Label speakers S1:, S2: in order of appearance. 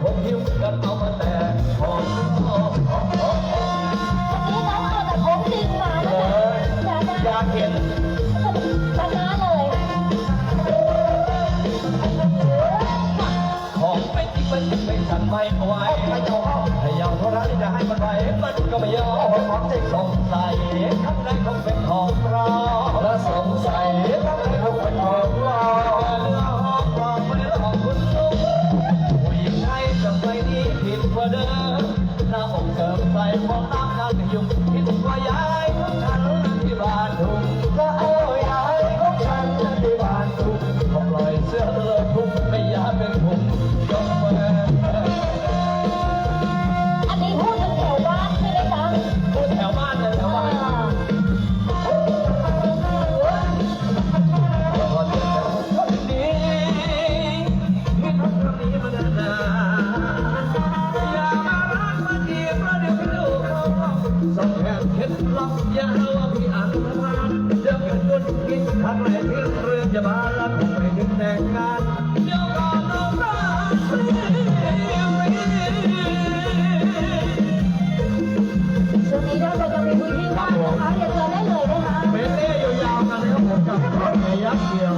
S1: เมื่อกี้เขาเอาแต่โอมจริงมาเลยยาเขียนปัญหาเลยของไม่จริมันไม่ทันไม่เอาไว้ไม่ยอมถ้ายังเท่านั้นจะให้มันไปมันก็ไม่ยอมของจริงสงสัยข้างในคงเป็นของเรา ผิดกว่าเดิมหน้าอกเสริมใส่ความน้ำน้ำหนึ่งยุงผิ
S2: ดว่า
S1: ยา
S2: ยทุ
S1: กคัน็นลอกยาวมีอันธพาลเดินกันบนกินทางไหนเรื่งเรื่องจะบาลับไม่ถึงแต่งงานเดี๋ยวก่อนน้อรัก
S2: ช่นี้เรื่ว่างนี่ชิญยนะคะ
S1: ยู่ยาวๆกันนะครับผมกับคนใยักษ์เดียว